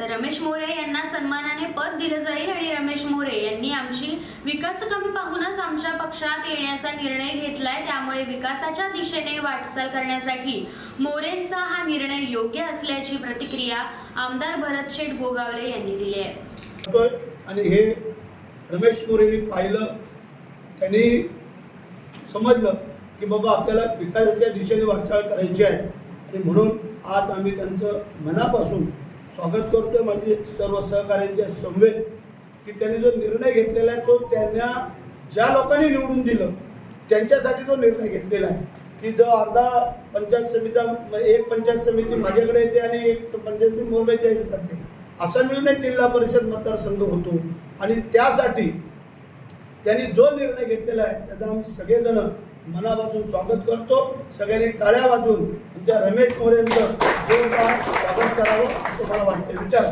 तर रमेश मोरे यांना सन्मानाने पद दिलं जाईल आणि रमेश मोरे यांनी आमची विकास कमी पाहूनच आमच्या पक्षात येण्याचा निर्णय घेतलाय. त्यामुळे विकासाच्या दिशेने वाटचाल करण्यासाठी मोरेंचा हा निर्णय योग्य असल्याची प्रतिक्रिया आमदार भरत शेठ गोगावले यांनी दिली आहे. आणि हे रमेश मोरेंनी पाहिलं त्यांनी समजलं की बाबा आपल्याला विकासाच्या दिशेने वाटचाल करायची आहे. आणि म्हणून आज आम्ही त्यांचं मनापासून स्वागत करतोय माझी सर्व सहकाऱ्यांच्या समवेत की त्यांनी जो निर्णय घेतलेला आहे तो त्यांना ज्या लोकांनी निवडून दिलं त्यांच्यासाठी तो निर्णय घेतलेला आहे. की जो अर्धा पंचायत समिती एक पंचायत समिती माझ्याकडे येते आणि एक पंचायत समिती मुंबईच्या ह्याच्यात जाते असा निर्णय जिल्हा परिषद मतदारसंघ होतो. आणि त्यासाठी त्यांनी जो निर्णय घेतलेला आहे त्याचा आम्ही सगळेजण मनापासून स्वागत करतो. सगळ्यांनी टाळ्या वाजून आमच्या रमेश मोरेंचं કરાવો તો મારા માટે વિચાર.